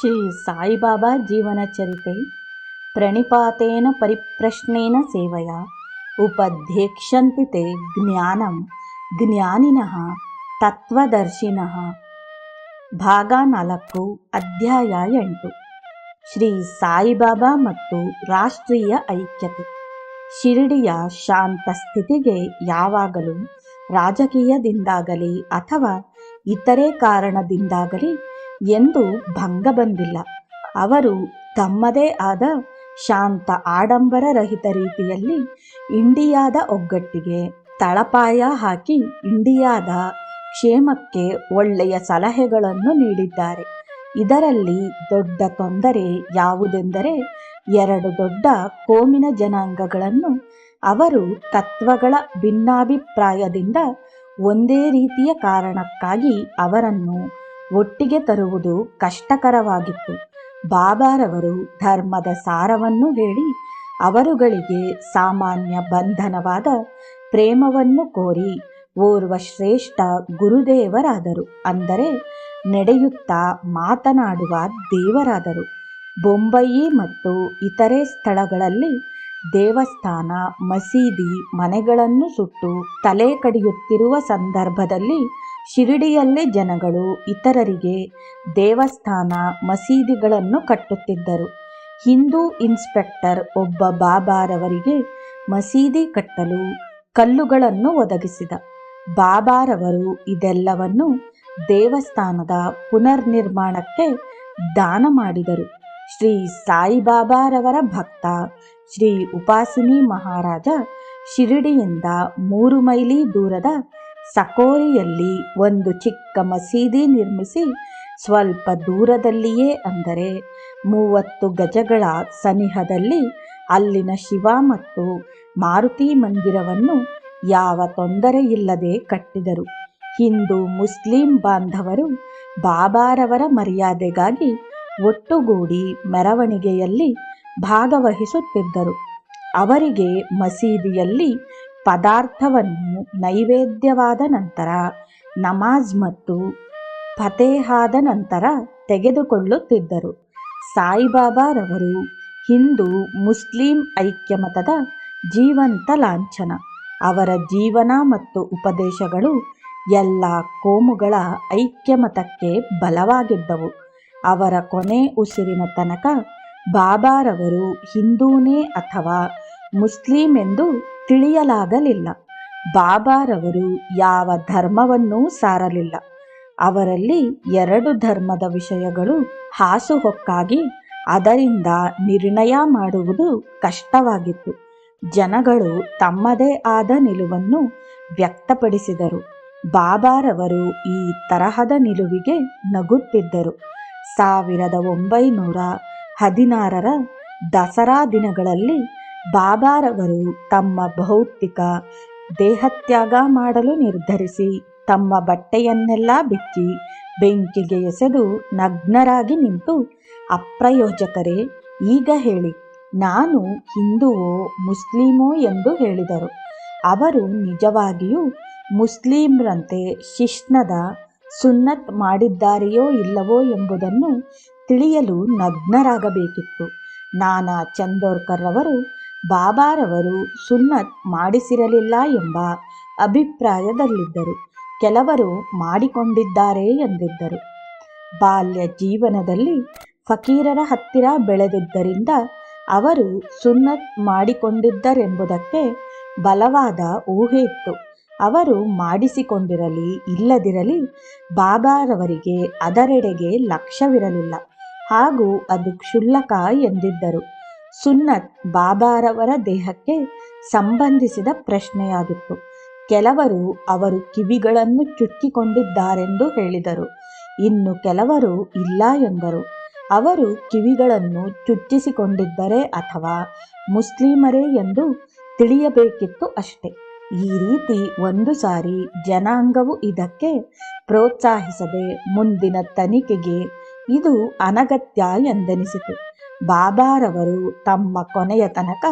ಶ್ರೀ ಸಾಯಿಬಾಬಾ ಜೀವನ ಚರಿತೆ, ಪ್ರಣಿಪಾತೇನ ಪರಿಪ್ರಶ್ನೇನ ಸೇವೆಯ ಉಪಧ್ಯಕ್ಷಂತಿತೆ ಜ್ಞಾನಂ, ಜ್ಞಾನಿನಃ ತತ್ವದರ್ಶಿನಃ. ಭಾಗ ನಾಲ್ಕು, ಅಧ್ಯಾಯ ಎಂಟು. ಶ್ರೀ ಸಾಯಿಬಾಬಾ ಮತ್ತು ರಾಷ್ಟ್ರೀಯ ಐಕ್ಯತೆ. ಶಿರಡಿಯ ಶಾಂತ ಸ್ಥಿತಿಗೆ ಯಾವಾಗಲೂ ರಾಜಕೀಯದಿಂದಾಗಲಿ ಅಥವಾ ಇತರೆ ಕಾರಣದಿಂದಾಗಲಿ ಎಂದು ಭಂಗ ಬಂದಿಲ್ಲ. ಅವರು ತಮ್ಮದೇ ಆದ ಶಾಂತ ಆಡಂಬರ ರಹಿತ ರೀತಿಯಲ್ಲಿ ಇಂಡಿಯಾದ ಒಗ್ಗಟ್ಟಿಗೆ ತಳಪಾಯ ಹಾಕಿ ಇಂಡಿಯಾದ ಕ್ಷೇಮಕ್ಕೆ ಒಳ್ಳೆಯ ಸಲಹೆಗಳನ್ನು ನೀಡಿದ್ದಾರೆ. ಇದರಲ್ಲಿ ದೊಡ್ಡ ತೊಂದರೆ ಯಾವುದೆಂದರೆ ಎರಡು ದೊಡ್ಡ ಕೋಮಿನ ಜನಾಂಗಗಳನ್ನು ಅವರು ತತ್ವಗಳ ಭಿನ್ನಾಭಿಪ್ರಾಯದಿಂದ ಒಂದೇ ರೀತಿಯ ಕಾರಣಕ್ಕಾಗಿ ಅವರನ್ನು ಒಟ್ಟಿಗೆ ತರುವುದು ಕಷ್ಟಕರವಾಗಿತ್ತು. ಬಾಬಾರವರು ಧರ್ಮದ ಸಾರವನ್ನು ಹೇಳಿ ಅವರುಗಳಿಗೆ ಸಾಮಾನ್ಯ ಬಂಧನವಾದ ಪ್ರೇಮವನ್ನು ಕೋರಿ ಓರ್ವ ಶ್ರೇಷ್ಠ ಗುರುದೇವರಾದರು. ಅಂದರೆ ನಡೆಯುತ್ತಾ ಮಾತನಾಡುವ ದೇವರಾದರು. ಬೊಂಬಯಿ ಮತ್ತು ಇತರೆ ಸ್ಥಳಗಳಲ್ಲಿ ದೇವಸ್ಥಾನ, ಮಸೀದಿ, ಮನೆಗಳನ್ನು ಸುಟ್ಟು ತಲೆ ಕಡಿಯುತ್ತಿರುವ ಸಂದರ್ಭದಲ್ಲಿ ಶಿರಡಿಯಲ್ಲೇ ಜನಗಳು ಇತರರಿಗೆ ದೇವಸ್ಥಾನ ಮಸೀದಿಗಳನ್ನು ಕಟ್ಟುತ್ತಿದ್ದರು. ಹಿಂದೂ ಇನ್ಸ್ಪೆಕ್ಟರ್ ಒಬ್ಬ ಬಾಬಾರವರಿಗೆ ಮಸೀದಿ ಕಟ್ಟಲು ಕಲ್ಲುಗಳನ್ನು ಒದಗಿಸಿದ. ಬಾಬಾರವರು ಇದೆಲ್ಲವನ್ನು ದೇವಸ್ಥಾನದ ಪುನರ್ನಿರ್ಮಾಣಕ್ಕೆ ದಾನ ಮಾಡಿದರು. ಶ್ರೀ ಸಾಯಿಬಾಬಾರವರ ಭಕ್ತ ಶ್ರೀ ಉಪಾಸಿನಿ ಮಹಾರಾಜ ಶಿರಡಿಯಿಂದ ಮೂರು ಮೈಲಿ ದೂರದ ಸಕೋರಿಯಲ್ಲಿ ಒಂದು ಚಿಕ್ಕ ಮಸೀದಿ ನಿರ್ಮಿಸಿ ಸ್ವಲ್ಪ ದೂರದಲ್ಲಿಯೇ ಅಂದರೆ ಮೂವತ್ತು ಗಜಗಳ ಸನಿಹದಲ್ಲಿ ಅಲ್ಲಿನ ಶಿವ ಮತ್ತು ಮಾರುತಿ ಮಂದಿರವನ್ನು ಯಾವ ತೊಂದರೆಯಿಲ್ಲದೆ ಕಟ್ಟಿದರು. ಹಿಂದೂ ಮುಸ್ಲಿಂ ಬಾಂಧವರು ಬಾಬಾರವರ ಮರ್ಯಾದೆಗಾಗಿ ಒಟ್ಟುಗೂಡಿ ಮೆರವಣಿಗೆಯಲ್ಲಿ ಭಾಗವಹಿಸುತ್ತಿದ್ದರು. ಅವರಿಗೆ ಮಸೀದಿಯಲ್ಲಿ ಪದಾರ್ಥವನ್ನು ನೈವೇದ್ಯವಾದ ನಂತರ, ನಮಾಜ್ ಮತ್ತು ಫತೇಹಾದ ನಂತರ ತೆಗೆದುಕೊಳ್ಳುತ್ತಿದ್ದರು. ಸಾಯಿಬಾಬಾರವರು ಹಿಂದೂ ಮುಸ್ಲಿಂ ಐಕ್ಯಮತದ ಜೀವಂತ ಲಾಂಛನ. ಅವರ ಜೀವನ ಮತ್ತು ಉಪದೇಶಗಳು ಎಲ್ಲ ಕೋಮುಗಳ ಐಕ್ಯಮತಕ್ಕೆ ಬಲವಾಗಿದ್ದವು. ಅವರ ಕೊನೆ ಉಸಿರಿನ ತನಕ ಬಾಬಾರವರು ಹಿಂದೂನೇ ಅಥವಾ ಮುಸ್ಲಿಂ ಎಂದು ತಿಳಿಯಲಾಗಲಿಲ್ಲ. ಬಾಬಾರವರು ಯಾವ ಧರ್ಮವನ್ನೂ ಸಾರಲಿಲ್ಲ. ಅವರಲ್ಲಿ ಎರಡು ಧರ್ಮದ ವಿಷಯಗಳು ಹಾಸುಹೊಕ್ಕಾಗಿ ಅದರಿಂದ ನಿರ್ಣಯ ಮಾಡುವುದು ಕಷ್ಟವಾಗಿತ್ತು. ಜನಗಳು ತಮ್ಮದೇ ಆದ ನಿಲುವನ್ನು ವ್ಯಕ್ತಪಡಿಸಿದರು. ಬಾಬಾರವರು ಈ ತರಹದ ನಿಲುವಿಗೆ ನಗುತ್ತಿದ್ದರು. ಸಾವಿರದ ಒಂಬೈನೂರ ಹದಿನಾರರ ದಸರಾ ದಿನಗಳಲ್ಲಿ ಬಾಬಾರವರು ತಮ್ಮ ಭೌತಿಕ ದೇಹತ್ಯಾಗ ಮಾಡಲು ನಿರ್ಧರಿಸಿ ತಮ್ಮ ಬಟ್ಟೆಯನ್ನೆಲ್ಲ ಬಿಚ್ಚಿ ಬೆಂಕಿಗೆ ಎಸೆದು ನಗ್ನರಾಗಿ ನಿಂತು, ಅಪ್ರಯೋಜಕರೇ, ಈಗ ಹೇಳಿ, ನಾನು ಹಿಂದುವೋ ಮುಸ್ಲಿಮೋ ಎಂದು ಹೇಳಿದರು. ಅವರು ನಿಜವಾಗಿಯೂ ಮುಸ್ಲಿಮ್ರಂತೆ ಶಿಷ್ಣದ ಸುನ್ನತ್ ಮಾಡಿದ್ದಾರೆಯೋ ಇಲ್ಲವೋ ಎಂಬುದನ್ನು ತಿಳಿಯಲು ನಗ್ನರಾಗಬೇಕಿತ್ತು. ನಾನಾ ಚಂದೋರ್ಕರ್ ಅವರು ಬಾಬಾರವರು ಸುನ್ನತ್ ಮಾಡಿಸಿರಲಿಲ್ಲ ಎಂಬ ಅಭಿಪ್ರಾಯದಲ್ಲಿದ್ದರು. ಕೆಲವರು ಮಾಡಿಕೊಂಡಿದ್ದಾರೆ ಎಂದಿದ್ದರು. ಬಾಲ್ಯ ಜೀವನದಲ್ಲಿ ಫಕೀರರ ಹತ್ತಿರ ಬೆಳೆದಿದ್ದರಿಂದ ಅವರು ಸುನ್ನತ್ ಮಾಡಿಕೊಂಡಿದ್ದರೆಂಬುದಕ್ಕೆ ಬಲವಾದ ಊಹೆ ಇತ್ತು. ಅವರು ಮಾಡಿಸಿಕೊಂಡಿರಲಿ, ಇಲ್ಲದಿರಲಿ ಬಾಬಾರವರಿಗೆ ಅದರೆಡೆಗೆ ಲಕ್ಷ್ಯವಿರಲಿಲ್ಲ. ಹಾಗೂ ಅದು ಕ್ಷುಲ್ಲಕ ಎಂದಿದ್ದರು. ಸುನ್ನತ್ ಬಾಬಾರವರ ದೇಹಕ್ಕೆ ಸಂಬಂಧಿಸಿದ ಪ್ರಶ್ನೆಯಾಗಿತ್ತು. ಕೆಲವರು ಅವರು ಕಿವಿಗಳನ್ನು ಚುಚ್ಚಿಕೊಂಡಿದ್ದಾರೆಂದು ಹೇಳಿದರು. ಇನ್ನು ಕೆಲವರು ಇಲ್ಲ ಎಂದರು. ಅವರು ಕಿವಿಗಳನ್ನು ಚುಚ್ಚಿಸಿಕೊಂಡಿದ್ದರೆ ಅಥವಾ ಮುಸ್ಲಿಮರೇ ಎಂದು ತಿಳಿಯಬೇಕಿತ್ತು ಅಷ್ಟೆ. ಈ ರೀತಿ ಒಂದು ಸಾರಿ ಜನಾಂಗವು ಇದಕ್ಕೆ ಪ್ರೋತ್ಸಾಹಿಸದೆ ಮುಂದಿನ ತನಿಖೆಗೆ ಇದು ಅನಗತ್ಯ ಎಂದೆನಿಸಿತು. ಬಾಬಾರವರು ತಮ್ಮ ಕೊನೆಯ ತನಕ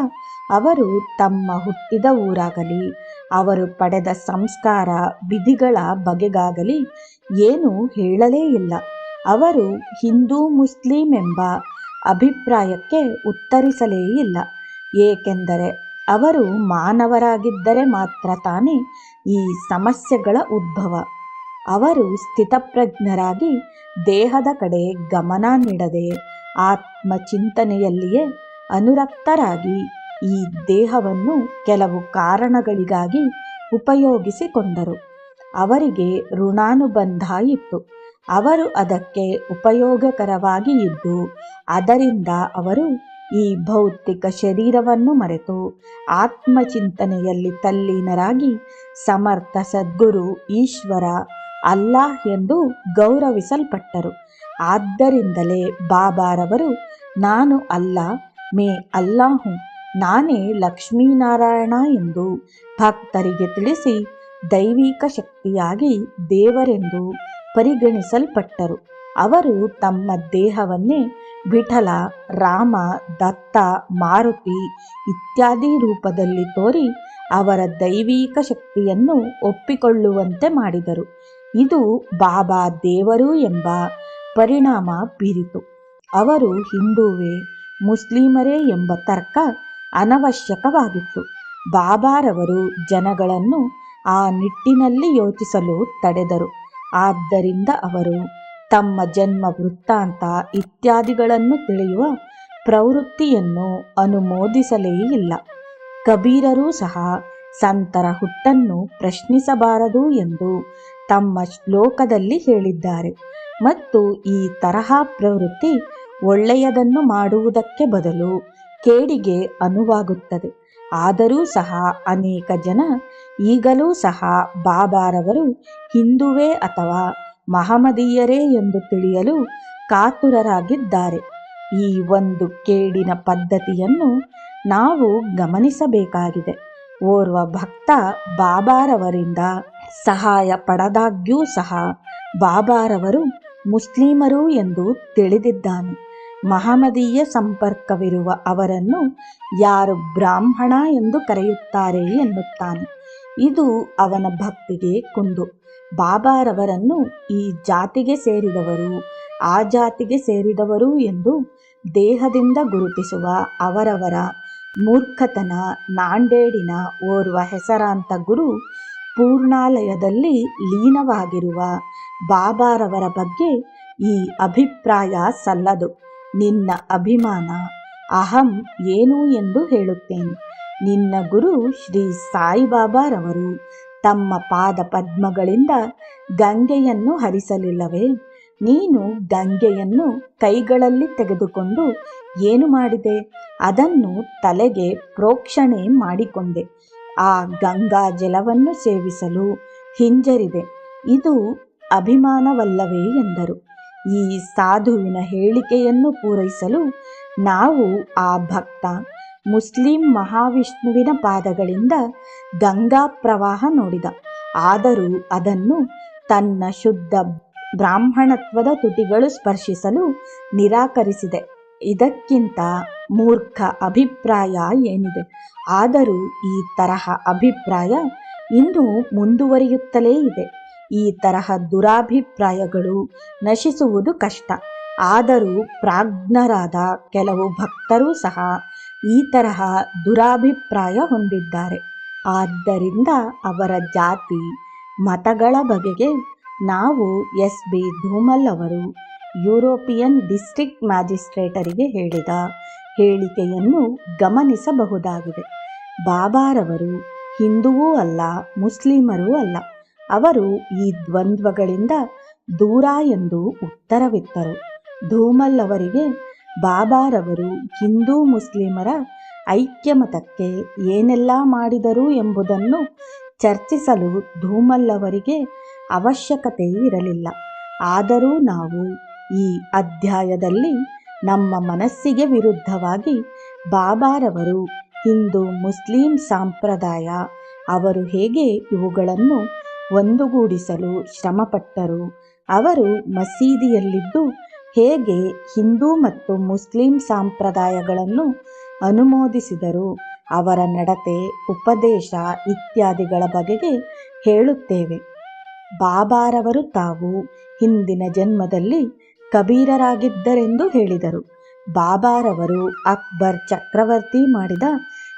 ಅವರು ತಮ್ಮ ಹುಟ್ಟಿದ ಊರಾಗಲಿ, ಅವರು ಪಡೆದ ಸಂಸ್ಕಾರ, ವಿಧಿಗಳ ಬಗೆಗಾಗಲಿ ಏನೂ ಹೇಳಲೇ ಇಲ್ಲ. ಅವರು ಹಿಂದೂ ಮುಸ್ಲಿಂ ಎಂಬ ಅಭಿಪ್ರಾಯಕ್ಕೆ ಉತ್ತರಿಸಲೇ ಇಲ್ಲ. ಏಕೆಂದರೆ ಅವರು ಮಾನವರಾಗಿದ್ದರೆ ಮಾತ್ರ ತಾನೇ ಈ ಸಮಸ್ಯೆಗಳ ಉದ್ಭವ. ಅವರು ಸ್ಥಿತಪ್ರಜ್ಞರಾಗಿ ದೇಹದ ಕಡೆ ಗಮನ ನೀಡದೆ ಆತ್ಮ ಚಿಂತನೆಯಲ್ಲಿಯೇ ಅನುರಕ್ತರಾಗಿ ಈ ದೇಹವನ್ನು ಕೆಲವು ಕಾರಣಗಳಿಗಾಗಿ ಉಪಯೋಗಿಸಿಕೊಂಡರು. ಅವರಿಗೆ ಋಣಾನುಬಂಧ ಇತ್ತು ಅವರು ಅದಕ್ಕೆ ಉಪಯೋಗಕರವಾಗಿ ಇದ್ದು, ಅದರಿಂದ ಅವರು ಈ ಭೌತಿಕ ಶರೀರವನ್ನು ಮರೆತು ಆತ್ಮಚಿಂತನೆಯಲ್ಲಿ ತಲ್ಲೀನರಾಗಿ ಸಮರ್ಥ ಸದ್ಗುರು ಈಶ್ವರ ಅಲ್ಲಾಹ್ ಎಂದು ಗೌರವಿಸಲ್ಪಟ್ಟರು. ಆದ್ದರಿಂದಲೇ ಬಾಬಾರವರು, ನಾನು ಅಲ್ಲ, ಮೇ ಅಲ್ಲಾಹು, ನಾನೇ ಲಕ್ಷ್ಮೀನಾರಾಯಣ ಎಂದು ಭಕ್ತರಿಗೆ ತಿಳಿಸಿ ದೈವಿಕ ಶಕ್ತಿಯಾಗಿ ದೇವರೆಂದು ಪರಿಗಣಿಸಲ್ಪಟ್ಟರು. ಅವರು ತಮ್ಮ ದೇಹವನ್ನೇ ವಿಠಲ, ರಾಮ, ದತ್ತ, ಮಾರುತಿ ಇತ್ಯಾದಿ ರೂಪದಲ್ಲಿ ತೋರಿ ಅವರ ದೈವಿಕ ಶಕ್ತಿಯನ್ನು ಒಪ್ಪಿಕೊಳ್ಳುವಂತೆ ಮಾಡಿದರು. ಇದು ಬಾಬಾ ದೇವರು ಎಂಬ ಪರಿಣಾಮ ಬೀರಿತು. ಅವರು ಹಿಂದೂವೇ, ಮುಸ್ಲಿಮರೇ ಎಂಬ ತರ್ಕ ಅನವಶ್ಯಕವಾಗಿತ್ತು. ಬಾಬಾರವರು ಜನಗಳನ್ನು ಆ ನಿಟ್ಟಿನಲ್ಲಿ ಯೋಚಿಸಲು ತಡೆದರು. ಆದ್ದರಿಂದ ಅವರು ತಮ್ಮ ಜನ್ಮ ವೃತ್ತಾಂತ ಇತ್ಯಾದಿಗಳನ್ನು ತಿಳಿಯುವ ಪ್ರವೃತ್ತಿಯನ್ನು ಅನುಮೋದಿಸಲೇ ಇಲ್ಲ. ಕಬೀರರೂ ಸಹ ಸಂತರ ಹುಟ್ಟನ್ನು ಪ್ರಶ್ನಿಸಬಾರದು ಎಂದು ತಮ್ಮ ಶ್ಲೋಕದಲ್ಲಿ ಹೇಳಿದ್ದಾರೆ. ಮತ್ತು ಈ ತರಹ ಪ್ರವೃತ್ತಿ ಒಳ್ಳೆಯದನ್ನು ಮಾಡುವುದಕ್ಕೆ ಬದಲು ಕೇಡಿಗೆ ಅನುವಾಗುತ್ತದೆ. ಆದರೂ ಸಹ ಅನೇಕ ಜನ, ಈಗಲೂ ಸಹ ಬಾಬಾರವರು ಹಿಂದುವೇ ಅಥವಾ ಮಹಮದೀಯರೇ ಎಂದು ತಿಳಿಯಲು ಕಾತುರರಾಗಿದ್ದಾರೆ. ಈ ಒಂದು ಕೇಡಿನ ಪದ್ಧತಿಯನ್ನು ನಾವು ಗಮನಿಸಬೇಕಾಗಿದೆ. ಓರ್ವ ಭಕ್ತ ಬಾಬಾರವರಿಂದ ಸಹಾಯ ಪಡೆದಾಗ್ಯೂ ಸಹ ಬಾಬಾರವರು ಮುಸ್ಲಿಮರು ಎಂದು ತಿಳಿದಿದ್ದಾನೆ. ಮಹಮದೀಯ ಸಂಪರ್ಕವಿರುವ ಅವರನ್ನು ಯಾರು ಬ್ರಾಹ್ಮಣ ಎಂದು ಕರೆಯುತ್ತಾರೆ ಎನ್ನುತ್ತಾನೆ. ಇದು ಅವನ ಭಕ್ತಿಗೆ ಕುಂದು. ಬಾಬಾರವರನ್ನು ಈ ಜಾತಿಗೆ ಸೇರಿದವರು, ಆ ಜಾತಿಗೆ ಸೇರಿದವರು ಎಂದು ದೇಹದಿಂದ ಗುರುತಿಸುವ ಅವರವರ ಮೂರ್ಖತನ, ನಾಂಡೇಡಿನ ಓರ್ವ ಹೆಸರಾಂತ ಗುರು ಪೂರ್ಣಾಲಯದಲ್ಲಿ ಲೀನವಾಗಿರುವ ಬಾಬಾರವರ ಬಗ್ಗೆ ಈ ಅಭಿಪ್ರಾಯ ಸಲ್ಲದು. ನಿನ್ನ ಅಭಿಮಾನ, ಅಹಂ ಏನು ಎಂದು ಹೇಳುತ್ತೇನೆ. ನಿನ್ನ ಗುರು ಶ್ರೀ ಸಾಯಿಬಾಬಾರವರು ತಮ್ಮ ಪಾದ ಪದ್ಮಗಳಿಂದ ಗಂಗೆಯನ್ನು ಹರಿಸಲಿಲ್ಲವೇ? ನೀನು ಗಂಗೆಯನ್ನು ಕೈಗಳಲ್ಲಿ ತೆಗೆದುಕೊಂಡು ಏನು ಮಾಡಿದೆ? ಅದನ್ನು ತಲೆಗೆ ಪ್ರೋಕ್ಷಣೆ ಮಾಡಿಕೊಂಡೆ. ಆ ಗಂಗಾ ಜಲವನ್ನು ಸೇವಿಸಲು ಹಿಂಜರಿದೆ. ಇದು ಅಭಿಮಾನವಲ್ಲವೇ ಎಂದರು. ಈ ಸಾಧುವಿನ ಹೇಳಿಕೆಯನ್ನು ಪೂರೈಸಲು ನಾವು ಆ ಭಕ್ತ, ಮುಸ್ಲಿಂ ಮಹಾವಿಷ್ಣುವಿನ ಪಾದಗಳಿಂದ ಗಂಗಾ ಪ್ರವಾಹ ನೋಡಿದ. ಆದರೂ ಅದನ್ನು ತನ್ನ ಶುದ್ಧ ಬ್ರಾಹ್ಮಣತ್ವದ ತುಟಿಗಳು ಸ್ಪರ್ಶಿಸಲು ನಿರಾಕರಿಸಿದೆ. ಇದಕ್ಕಿಂತ ಮೂರ್ಖ ಅಭಿಪ್ರಾಯ ಏನಿದೆ? ಆದರೂ ಈ ತರಹ ಅಭಿಪ್ರಾಯ ಇನ್ನೂ ಮುಂದುವರಿಯುತ್ತಲೇ ಇದೆ. ಈ ತರಹ ದುರಾಭಿಪ್ರಾಯಗಳು ನಶಿಸುವುದು ಕಷ್ಟ. ಆದರೂ ಪ್ರಾಜ್ಞರಾದ ಕೆಲವು ಭಕ್ತರೂ ಸಹ ಈ ತರಹ ದುರಾಭಿಪ್ರಾಯ ಹೊಂದಿದ್ದಾರೆ. ಆದ್ದರಿಂದ ಅವರ ಜಾತಿ, ಮತಗಳ ಬಗೆಗೆ ನಾವು ಎಸ್ ಬಿ ಧೂಮಲ್ ಅವರು ಯುರೋಪಿಯನ್ ಡಿಸ್ಟ್ರಿಕ್ಟ್ ಮ್ಯಾಜಿಸ್ಟ್ರೇಟರಿಗೆ ಹೇಳಿದ ಹೇಳಿಕೆಯನ್ನು ಗಮನಿಸಬಹುದಾಗಿದೆ. ಬಾಬಾರವರು ಹಿಂದುವೂ ಅಲ್ಲ, ಮುಸ್ಲಿಮರೂ ಅಲ್ಲ. ಅವರು ಈ ದ್ವಂದ್ವಗಳಿಂದ ದೂರ ಎಂದು ಉತ್ತರವಿತ್ತರು. ಧೂಮಲ್ ಅವರಿಗೆ ಬಾಬಾರವರು ಹಿಂದೂ ಮುಸ್ಲಿಮರ ಐಕ್ಯಮತಕ್ಕೆ ಏನೆಲ್ಲ ಮಾಡಿದರು ಎಂಬುದನ್ನು ಚರ್ಚಿಸಲು ಧೂಮಲ್ ಅವರಿಗೆ ಅವಶ್ಯಕತೆ ಇರಲಿಲ್ಲ. ಆದರೂ ನಾವು ಈ ಅಧ್ಯಾಯದಲ್ಲಿ ನಮ್ಮ ಮನಸ್ಸಿಗೆ ವಿರುದ್ಧವಾಗಿ ಬಾಬಾರವರು, ಹಿಂದೂ, ಮುಸ್ಲಿಂ ಸಂಪ್ರದಾಯ, ಅವರು ಹೇಗೆ ಇವುಗಳನ್ನು ಒಂದುಗೂಡಿಸಲು ಶ್ರಮಪಟ್ಟರು, ಅವರು ಮಸೀದಿಯಲ್ಲಿದ್ದು ಹೇಗೆ ಹಿಂದೂ ಮತ್ತು ಮುಸ್ಲಿಂ ಸಂಪ್ರದಾಯಗಳನ್ನು ಅನುಮೋದಿಸಿದರು, ಅವರ ನಡತೆ, ಉಪದೇಶ ಇತ್ಯಾದಿಗಳ ಬಗೆಗೆ ಹೇಳುತ್ತೇವೆ. ಬಾಬಾರವರು ತಾವು ಹಿಂದಿನ ಜನ್ಮದಲ್ಲಿ ಕಬೀರರಾಗಿದ್ದರೆಂದು ಹೇಳಿದರು. ಬಾಬಾರವರು ಅಕ್ಬರ್ ಚಕ್ರವರ್ತಿ ಮಾಡಿದ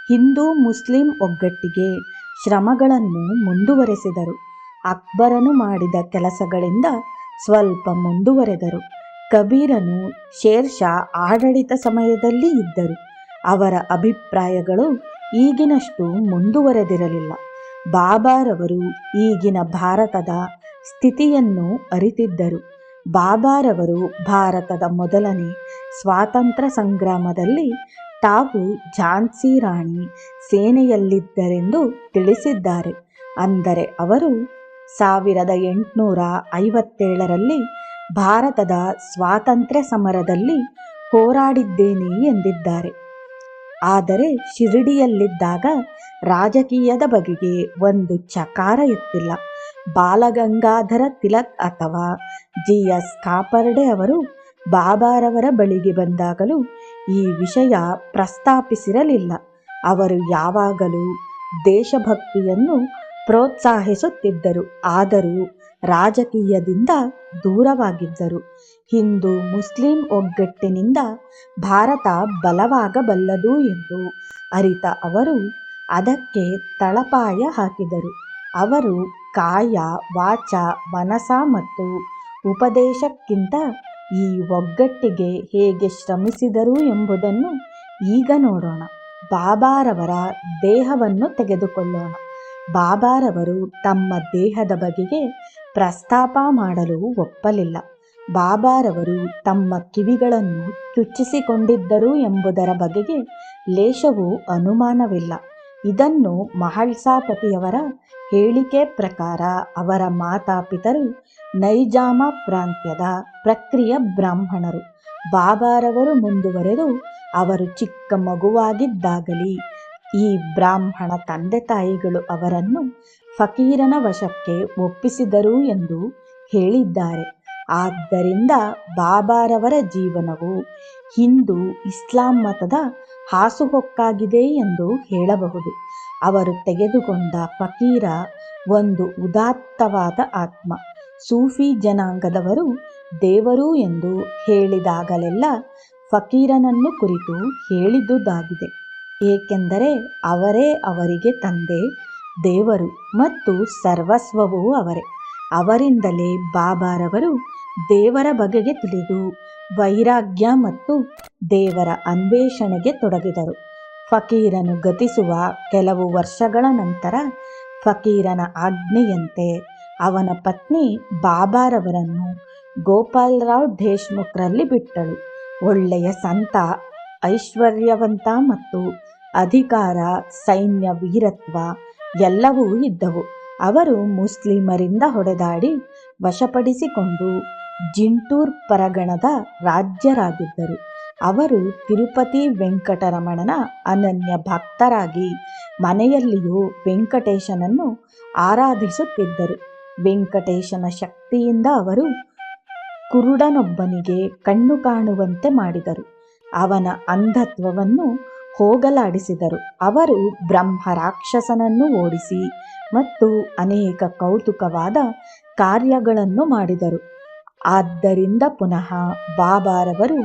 ಹಿಂದೂ ಮುಸ್ಲಿಂ ಒಗ್ಗಟ್ಟಿಗೆ ಶ್ರಮಗಳನ್ನು ಮುಂದುವರೆಸಿದರು. ಅಕ್ಬರನು ಮಾಡಿದ ಕೆಲಸಗಳಿಂದ ಸ್ವಲ್ಪ ಮುಂದುವರೆದರು. ಕಬೀರನು ಶೇರ್ ಶಾ ಆಡಳಿತ ಸಮಯದಲ್ಲಿ ಇದ್ದರು. ಅವರ ಅಭಿಪ್ರಾಯಗಳು ಈಗಿನಷ್ಟು ಮುಂದುವರೆದಿರಲಿಲ್ಲ. ಬಾಬಾರವರು ಈಗಿನ ಭಾರತದ ಸ್ಥಿತಿಯನ್ನು ಅರಿತಿದ್ದರು. ಬಾಬಾರವರು ಭಾರತದ ಮೊದಲನೇ ಸ್ವಾತಂತ್ರ್ಯ ಸಂಗ್ರಾಮದಲ್ಲಿ ತಾವು ಝಾನ್ಸಿ ರಾಣಿ ಸೇನೆಯಲ್ಲಿದ್ದರೆಂದು ತಿಳಿಸಿದ್ದಾರೆ. ಅಂದರೆ ಅವರು ಸಾವಿರದ ಎಂಟುನೂರ ಐವತ್ತೇಳರಲ್ಲಿ ಭಾರತದ ಸ್ವಾತಂತ್ರ್ಯ ಸಮರದಲ್ಲಿ ಹೋರಾಡಿದ್ದೇನೆ ಎಂದಿದ್ದಾರೆ. ಆದರೆ ಶಿರಡಿಯಲ್ಲಿದ್ದಾಗ ರಾಜಕೀಯದ ಬಗೆಗೆ ಒಂದು ಚಕಾರ ಎತ್ತಿಲ್ಲ. ಬಾಲಗಂಗಾಧರ ತಿಲಕ್ ಅಥವಾ ಜಿ ಎಸ್ ಕಾಪರ್ಡೆ ಅವರು ಬಾಬಾರವರ ಬಳಿಗೆ ಬಂದಾಗಲೂ ಈ ವಿಷಯ ಪ್ರಸ್ತಾಪಿಸಿರಲಿಲ್ಲ. ಅವರು ಯಾವಾಗಲೂ ದೇಶಭಕ್ತಿಯನ್ನು ಪ್ರೋತ್ಸಾಹಿಸುತ್ತಿದ್ದರು, ಆದರೂ ರಾಜಕೀಯದಿಂದ ದೂರವಾಗಿದ್ದರು. ಹಿಂದೂ ಮುಸ್ಲಿಂ ಒಗ್ಗಟ್ಟಿನಿಂದ ಭಾರತ ಬಲವಾಗಬಲ್ಲದು ಎಂದು ಅರಿತ ಅವರು ಅದಕ್ಕೆ ತಳಪಾಯ ಹಾಕಿದರು. ಅವರು ಕಾಯ, ವಾಚ, ಮನಸ ಮತ್ತು ಉಪದೇಶಕ್ಕಿಂತ ಈ ಒಗ್ಗಟ್ಟಿಗೆ ಹೇಗೆ ಶ್ರಮಿಸಿದರು ಎಂಬುದನ್ನು ಈಗ ನೋಡೋಣ. ಬಾಬಾರವರ ದೇಹವನ್ನು ತೆಗೆದುಕೊಳ್ಳೋಣ. ಬಾಬಾರವರು ತಮ್ಮ ದೇಹದ ಬಗೆಗೆ ಪ್ರಸ್ತಾಪ ಮಾಡಲು ಒಪ್ಪಲಿಲ್ಲ. ಬಾಬಾರವರು ತಮ್ಮ ಕಿವಿಗಳನ್ನು ಚುಚ್ಚಿಸಿಕೊಂಡಿದ್ದರು ಎಂಬುದರ ಬಗೆಗೆ ಲೇಷವೂ ಅನುಮಾನವಿಲ್ಲ. ಇದನ್ನು ಮಹಳ್ಸಾಪತಿಯವರ ಹೇಳಿಕೆ ಪ್ರಕಾರ ಅವರ ಮಾತಾಪಿತರು ನೈಜಾಮ ಪ್ರಾಂತ್ಯದ ಪ್ರಕ್ರಿಯ ಬ್ರಾಹ್ಮಣರು. ಬಾಬಾರವರು ಮುಂದುವರೆದು ಅವರು ಚಿಕ್ಕ ಮಗುವಾಗಿದ್ದಾಗಲಿ, ಈ ಬ್ರಾಹ್ಮಣ ತಂದೆ ತಾಯಿಗಳು ಅವರನ್ನು ಫಕೀರನ ವಶಕ್ಕೆ ಒಪ್ಪಿಸಿದರು ಎಂದು ಹೇಳಿದ್ದಾರೆ. ಆದ್ದರಿಂದ ಬಾಬಾರವರ ಜೀವನವು ಹಿಂದೂ ಇಸ್ಲಾಂ ಮತದ ಹಾಸುಹೊಕ್ಕಾಗಿದೆ ಎಂದು ಹೇಳಬಹುದು. ಅವರು ತೆಗೆದುಕೊಂಡ ಫಕೀರ ಒಂದು ಉದಾತ್ತವಾದ ಆತ್ಮ. ಸೂಫಿ ಜನಾಂಗದವರು ದೇವರು ಎಂದು ಹೇಳಿದಾಗಲೆಲ್ಲ ಫಕೀರನನ್ನು ಕುರಿತು ಹೇಳಿದುದಾಗಿದೆ. ಏಕೆಂದರೆ ಅವರೇ ಅವರಿಗೆ ತಂದೆ, ದೇವರು ಮತ್ತು ಸರ್ವಸ್ವವೂ ಅವರೇ. ಅವರಿಂದಲೇ ಬಾಬಾರವರು ದೇವರ ಬಗೆಗೆ ತಿಳಿದು ವೈರಾಗ್ಯ ಮತ್ತು ದೇವರ ಅನ್ವೇಷಣೆಗೆ ತೊಡಗಿದರು. ಫಕೀರನು ಗತಿಸುವ ಕೆಲವು ವರ್ಷಗಳ ನಂತರ ಫಕೀರನ ಆಜ್ಞೆಯಂತೆ ಅವನ ಪತ್ನಿ ಬಾಬಾರವರನ್ನು ಗೋಪಾಲರಾವ್ ದೇಶ್ಮುಖ್ರಲ್ಲಿ ಬಿಟ್ಟಳು. ಒಳ್ಳೆಯ ಸಂತ, ಐಶ್ವರ್ಯವಂತ ಮತ್ತು ಅಧಿಕಾರ, ಸೈನ್ಯ, ವೀರತ್ವ ಎಲ್ಲವೂ ಇದ್ದವು. ಅವರು ಮುಸ್ಲಿಮರಿಂದ ಹೊಡೆದಾಡಿ ವಶಪಡಿಸಿಕೊಂಡು ಜಿಂಟೂರ್ ಪರಗಣದ ರಾಜ್ಯರಾಗಿದ್ದರು. ಅವರು ತಿರುಪತಿ ವೆಂಕಟರಮಣನ ಅನನ್ಯ ಭಕ್ತರಾಗಿ ಮನೆಯಲ್ಲಿಯೂ ವೆಂಕಟೇಶನನ್ನು ಆರಾಧಿಸುತ್ತಿದ್ದರು. ವೆಂಕಟೇಶನ ಶಕ್ತಿಯಿಂದ ಅವರು ಕುರುಡನೊಬ್ಬನಿಗೆ ಕಣ್ಣು ಕಾಣುವಂತೆ ಮಾಡಿದರು. ಅವನ ಅಂಧತ್ವವನ್ನು ಹೋಗಲಾಡಿಸಿದರು. ಅವರು ಬ್ರಹ್ಮ ರಾಕ್ಷಸನನ್ನು ಓಡಿಸಿ ಮತ್ತು ಅನೇಕ ಕೌತುಕವಾದ ಕಾರ್ಯಗಳನ್ನು ಮಾಡಿದರು. ಆದ್ದರಿಂದ ಪುನಃ ಬಾಬಾರವರು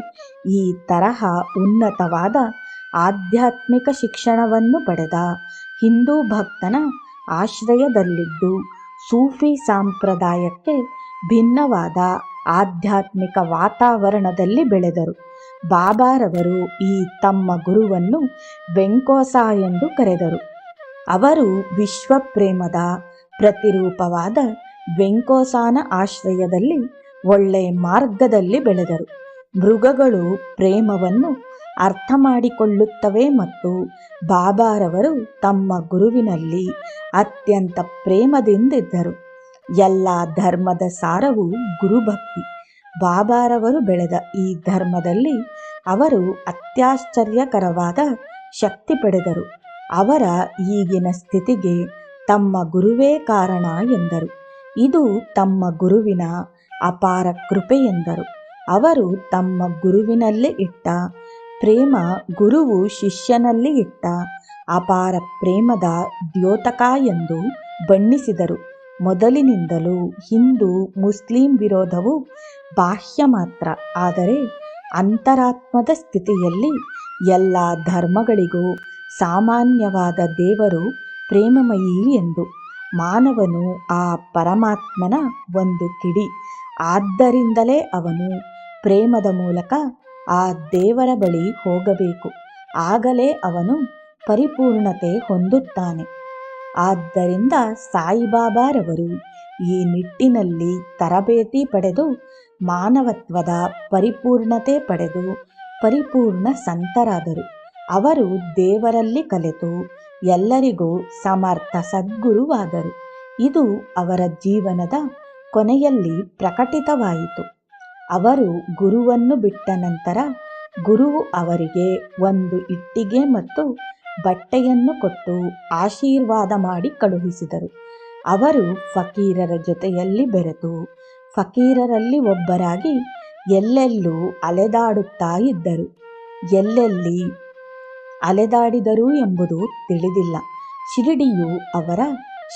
ಈ ತರಹ ಉನ್ನತವಾದ ಆಧ್ಯಾತ್ಮಿಕ ಶಿಕ್ಷಣವನ್ನು ಪಡೆದ. ಹಿಂದೂ ಭಕ್ತನ ಆಶ್ರಯದಲ್ಲಿದ್ದು ಸೂಫಿ ಸಂಪ್ರದಾಯಕ್ಕೆ ಭಿನ್ನವಾದ ಆಧ್ಯಾತ್ಮಿಕ ವಾತಾವರಣದಲ್ಲಿ ಬೆಳೆದರು. ಬಾಬಾರವರು ಈ ತಮ್ಮ ಗುರುವನ್ನು ವೆಂಕೋಸ ಎಂದು ಕರೆದರು. ಅವರು ವಿಶ್ವಪ್ರೇಮದ ಪ್ರತಿರೂಪವಾದ ವೆಂಕೋಸಾನ ಆಶ್ರಯದಲ್ಲಿ ಒಳ್ಳೆಯ ಮಾರ್ಗದಲ್ಲಿ ಬೆಳೆದರು. ಮೃಗಗಳು ಪ್ರೇಮವನ್ನು ಅರ್ಥ ಮಾಡಿಕೊಳ್ಳುತ್ತವೆ ಮತ್ತು ಬಾಬಾರವರು ತಮ್ಮ ಗುರುವಿನಲ್ಲಿ ಅತ್ಯಂತ ಪ್ರೇಮದಿಂದಿದ್ದರು. ಎಲ್ಲ ಧರ್ಮದ ಸಾರವು ಗುರುಭಕ್ತಿ. ಬಾಬಾರವರು ಬೆಳೆದ ಈ ಧರ್ಮದಲ್ಲಿ ಅವರು ಅತ್ಯಾಶ್ಚರ್ಯಕರವಾದ ಶಕ್ತಿ ಪಡೆದರು. ಅವರ ಈಗಿನ ಸ್ಥಿತಿಗೆ ತಮ್ಮ ಗುರುವೇ ಕಾರಣ ಎಂದರು. ಇದು ತಮ್ಮ ಗುರುವಿನ ಅಪಾರ ಕೃಪೆ ಎಂದರು. ಅವರು ತಮ್ಮ ಗುರುವಿನಲ್ಲಿ ಇಟ್ಟ, ಪ್ರೇಮ ಗುರುವು ಶಿಷ್ಯನಲ್ಲಿ ಇಟ್ಟ, ಅಪಾರ ಪ್ರೇಮದ ದ್ಯೋತಕ ಎಂದು ಬಣ್ಣಿಸಿದರು. ಮೊದಲಿನಿಂದಲೂ ಹಿಂದೂ ಮುಸ್ಲಿಂ ವಿರೋಧವು ಬಾಹ್ಯ ಮಾತ್ರ. ಆದರೆ ಅಂತರಾತ್ಮದ ಸ್ಥಿತಿಯಲ್ಲಿ ಎಲ್ಲ ಧರ್ಮಗಳಿಗೂ ಸಾಮಾನ್ಯವಾದ ದೇವರು ಪ್ರೇಮಮಯಿ ಎಂದು ಮಾನವನು ಆ ಪರಮಾತ್ಮನ ಒಂದು ಕಿಡಿ ಆದ್ದರಿಂದಲೇ ಅವನು ಪ್ರೇಮದ ಮೂಲಕ ಆ ದೇವರ ಬಳಿ ಹೋಗಬೇಕು. ಆಗಲೇ ಅವನು ಪರಿಪೂರ್ಣತೆ ಹೊಂದುತ್ತಾನೆ. ಆದ್ದರಿಂದ ಸಾಯಿಬಾಬಾರವರು ಈ ನಿಟ್ಟಿನಲ್ಲಿ ತರಬೇತಿ ಪಡೆದು, ಮಾನವತ್ವದ ಪರಿಪೂರ್ಣತೆ ಪಡೆದು ಪರಿಪೂರ್ಣ ಸಂತರಾದರು. ಅವರು ದೇವರಲ್ಲಿ ಕಲೆತು ಎಲ್ಲರಿಗೂ ಸಮರ್ಥ ಸದ್ಗುರುವಾದರು. ಇದು ಅವರ ಜೀವನದ ಕೊನೆಯಲ್ಲಿ ಪ್ರಕಟಿತವಾಯಿತು. ಅವರು ಗುರುವನ್ನು ಬಿಟ್ಟ ನಂತರ ಗುರುವು ಅವರಿಗೆ ಒಂದು ಇಟ್ಟಿಗೆ ಮತ್ತು ಬಟ್ಟೆಯನ್ನು ಕೊಟ್ಟು ಆಶೀರ್ವಾದ ಮಾಡಿ ಕಳುಹಿಸಿದರು. ಅವರು ಫಕೀರರ ಜೊತೆಯಲ್ಲಿ ಬೆರೆತು, ಫಕೀರರಲ್ಲಿ ಒಬ್ಬರಾಗಿ ಎಲ್ಲೆಲ್ಲೂ ಅಲೆದಾಡುತ್ತಾ ಇದ್ದರು. ಎಲ್ಲೆಲ್ಲಿ ಅಲೆದಾಡಿದರು ಎಂಬುದು ತಿಳಿದಿಲ್ಲ. ಶಿರಡಿಯು ಅವರ